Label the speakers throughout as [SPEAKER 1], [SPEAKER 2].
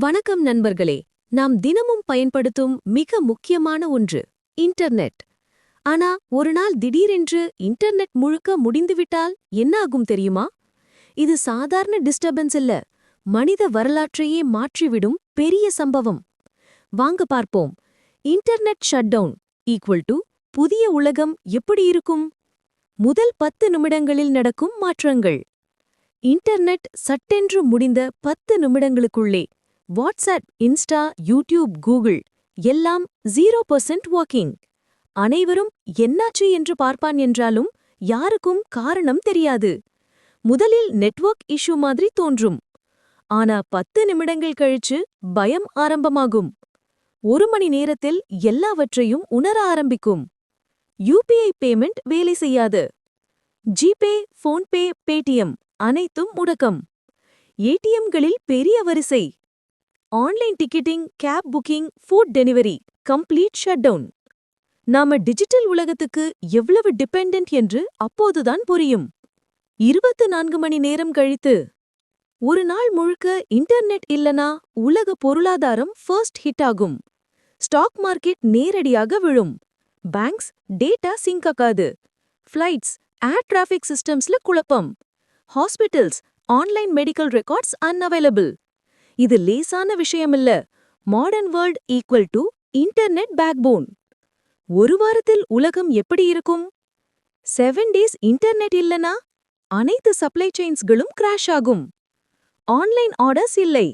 [SPEAKER 1] வணக்கம் நண்பர்களே. நாம் தினமும் பயன்படுத்தும் மிக முக்கியமான ஒன்று இன்டர்நெட். ஆனா ஒரு நாள் திடீரென்று இன்டர்நெட் முழுக்க முடிந்துவிட்டால் என்ன ஆகும் தெரியுமா? இது சாதாரண டிஸ்டர்பன்ஸ் இல்ல. மனித வரலாற்றையே மாற்றிவிடும் பெரிய சம்பவம். வாங்க பார்ப்போம். இன்டர்நெட் ஷட்டவுன் ஈக்குவல் டு புதிய உலகம் எப்படி இருக்கும்? முதல் பத்து நிமிடங்களில் நடக்கும் மாற்றங்கள். இன்டர்நெட் சட்டென்று முடிந்த பத்து நிமிடங்களுக்குள்ளே வாட்ஸ்அப் இன்ஸ்டா யூடியூப் கூகுள் எல்லாம் ஜீரோ பர்சன்ட் ஒர்க்கிங் அனைவரும் என்னாச்சு என்று பார்ப்பான் என்றாலும் யாருக்கும் காரணம் தெரியாது. முதலில் நெட்வொர்க் இஷ்யூ மாதிரி தோன்றும். ஆனா பத்து நிமிடங்கள் கழிச்சு பயம் ஆரம்பமாகும். ஒரு மணி நேரத்தில் எல்லாவற்றையும் உணர ஆரம்பிக்கும். யூபிஐ பேமெண்ட் வேலை செய்யாது. ஜிபே போன்பே பேடிஎம் அனைத்தும் முடக்கம். ஏடிஎம்களில் பெரிய வரிசை. Online ticketing cab booking food delivery complete shut down. நாம டிஜிட்டல் உலகத்துக்கு எவ்வளவு டிபெண்டன்ட் என்று அப்போதுதான் புரியும். இருபத்து நான்கு மணி நேரம் கழித்து ஒரு நாள் முழுக்க இன்டர்நெட் இல்லனா உலக பொருளாதாரம் ஃபர்ஸ்ட் ஹிட் ஆகும். ஸ்டாக் மார்க்கெட் நேரடியாக விழும். பேங்க்ஸ் டேட்டா சிங்க் ஆகாது. ஃப்ளைட்ஸ் ஏர் டிராஃபிக் சிஸ்டம்ஸ்ல குழப்பம். Hospitals online medical records unavailable இது லேசான விஷயமில்ல. Modern world equal to internet backbone ஒரு வாரத்தில் உலகம் எப்படி இருக்கும்? செவன் டேஸ் இன்டர்நெட் இல்லனா? அனைத்து சப்ளை செயின்ஸ்களும் கிராஷ் ஆகும். ஆன்லைன் ஆர்டர்ஸ் இல்லை.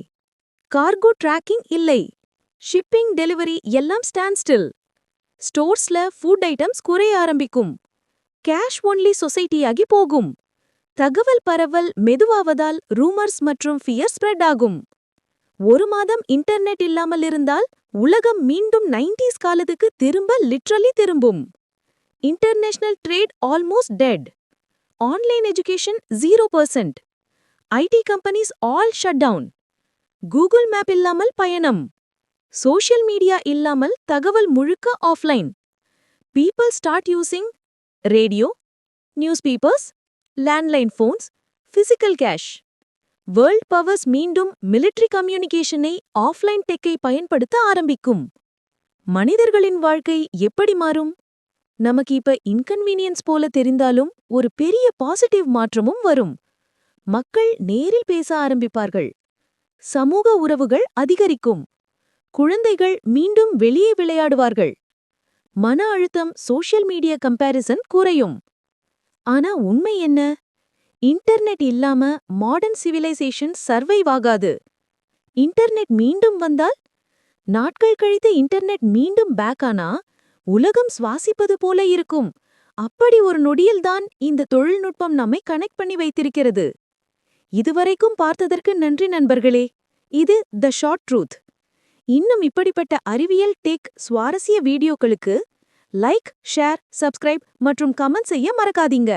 [SPEAKER 1] கார்கோ டிராக்கிங் இல்லை. ஷிப்பிங் டெலிவரி எல்லாம் ஸ்டாண்ட் ஸ்டில் ஸ்டோர்ஸ்ல ஃபுட் ஐட்டம்ஸ் குறைய ஆரம்பிக்கும். கேஷ் ஒன்லி சொசைட்டியாகி போகும். தகவல் பரவல் மெதுவாவதால் ரூமர்ஸ் மற்றும் ஃபியர் ஸ்ப்ரெட் ஆகும். ஒரு மாதம் இன்டர்நெட் இல்லாமல் இருந்தால் உலகம் மீண்டும் நைன்டீஸ் காலத்துக்கு திரும்ப லிட்ரலி திரும்பும். International trade almost dead online education zero percent IT companies all shut down Google map இல்லாமல் பயணம். சோஷியல் மீடியா இல்லாமல் தகவல் முழுக்க offline people start using radio news papers landline phones physical cash world powers மீண்டும் military கம்யூனிகேஷனை offline டெக்கை பயன்படுத்த ஆரம்பிக்கும். மனிதர்களின் வாழ்க்கை எப்படி மாறும்? நமக்கு இப்ப இன்கன்வீனியன்ஸ் போல தெரிந்தாலும் ஒரு பெரிய பாசிட்டிவ் மாற்றமும் வரும். மக்கள் நேரில் பேச ஆரம்பிப்பார்கள். சமூக உறவுகள் அதிகரிக்கும். குழந்தைகள் மீண்டும் வெளியே விளையாடுவார்கள். மன அழுத்தம் சோஷியல் மீடியா கம்பேரிசன் குறையும். ஆனா உண்மை என்ன? இன்டர்நெட் இல்லாம மாடர்ன் சிவிலைசேஷன் சர்வைவ் ஆகாது. இன்டர்நெட் மீண்டும் வந்தால் நாட்கள் கழித்து இன்டர்நெட் மீண்டும் பேக் ஆனா உலகம் சுவாசிப்பது போல இருக்கும். அப்படி ஒரு நொடியில்தான் இந்த தொழில்நுட்பம் நம்மை கனெக்ட் பண்ணி வைத்திருக்கிறது. இதுவரைக்கும் பார்த்ததற்கு நன்றி நண்பர்களே. இது த ஷார்ட் ட்ரூத் இன்னும் இப்படிப்பட்ட அறிவியல் டெக் சுவாரஸ்ய வீடியோக்களுக்கு லைக் ஷேர் சப்ஸ்கிரைப் மற்றும் கமெண்ட் செய்ய மறக்காதீங்க.